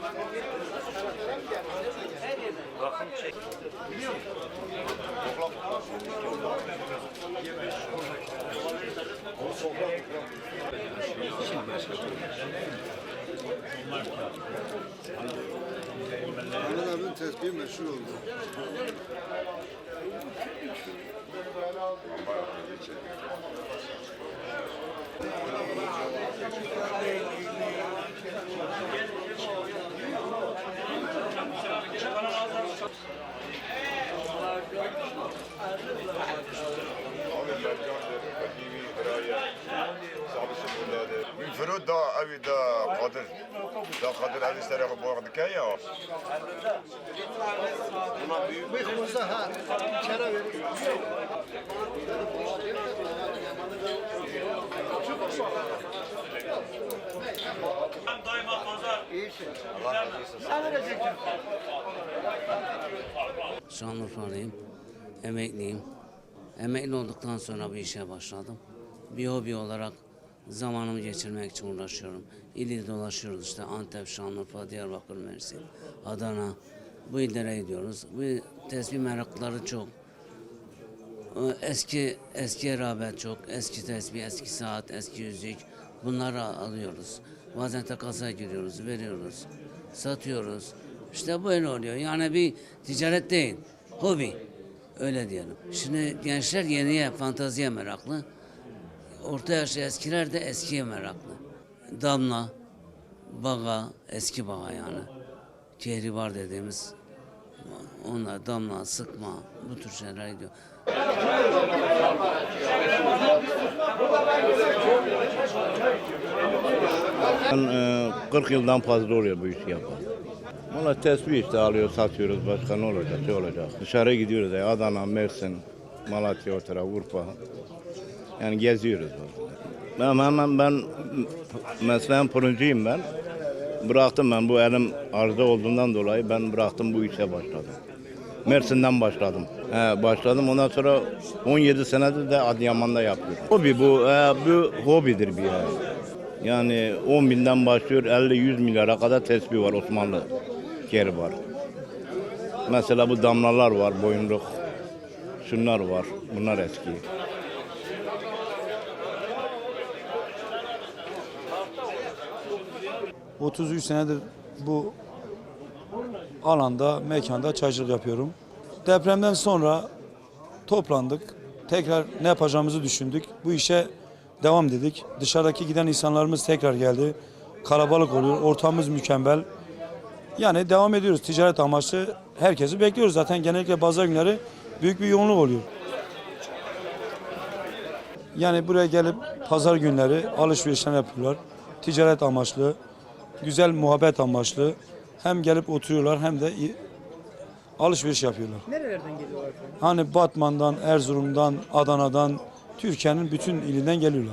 Ahmet abinin tespihi meşhur oldu. من من فرود دا أبي دا قادر دا قادر أبي سريع بوق دكايا Emekli olduktan sonra bu işe başladım. Bir hobi olarak zamanımı geçirmek için uğraşıyorum. İl il dolaşıyoruz işte Antep, Şanlıurfa, Diyarbakır, Mersin, Adana. Bu illere gidiyoruz. Bu tesbih meraklıları çok. Ee, Eski eski rağbet çok. Eski tesbih, eski saat, eski yüzük. Bunları alıyoruz. Bazen takasa giriyoruz, veriyoruz. Satıyoruz. İşte böyle oluyor. Yani bir ticaret değil. Hobi. Öyle diyelim. Şimdi gençler yeniye, fantaziye meraklı. Orta yaşlı eskiler de eskiye meraklı. Damla, baga, eski baga yani. Kehribar dediğimiz onlar damla, sıkma bu tür şeyler gidiyor. Ben e, 40 yıldan fazla oluyor bu işi yapan. Valla tesbih işte alıyor, satıyoruz. Başka ne olacak, ne olacak? Dışarı gidiyoruz. ya, Adana, Mersin, Malatya, o taraf, Urfa. Yani geziyoruz. Ben hemen ben mesleğim fırıncıyım ben. Bıraktım ben bu elim arıza olduğundan dolayı ben bıraktım bu işe başladım. Mersin'den başladım. He, başladım ondan sonra 17 senedir de Adıyaman'da yapıyorum. Hobi bu, e, bu hobidir bir yani. Yani 10 binden başlıyor 50-100 milyara kadar tesbih var Osmanlı geri var. Mesela bu damlalar var boyunluk. Şunlar var. Bunlar eski. Hı. 33 senedir bu alanda, mekanda çaycılık yapıyorum. Depremden sonra toplandık. Tekrar ne yapacağımızı düşündük. Bu işe devam dedik. Dışarıdaki giden insanlarımız tekrar geldi. Kalabalık oluyor. Ortamımız mükemmel. Yani devam ediyoruz. Ticaret amaçlı herkesi bekliyoruz. Zaten genellikle pazar günleri büyük bir yoğunluk oluyor. Yani buraya gelip pazar günleri alışverişler yapıyorlar. Ticaret amaçlı, güzel muhabbet amaçlı. Hem gelip oturuyorlar hem de alışveriş yapıyorlar. Nerelerden geliyorlar? Hani Batman'dan, Erzurum'dan, Adana'dan, Türkiye'nin bütün ilinden geliyorlar.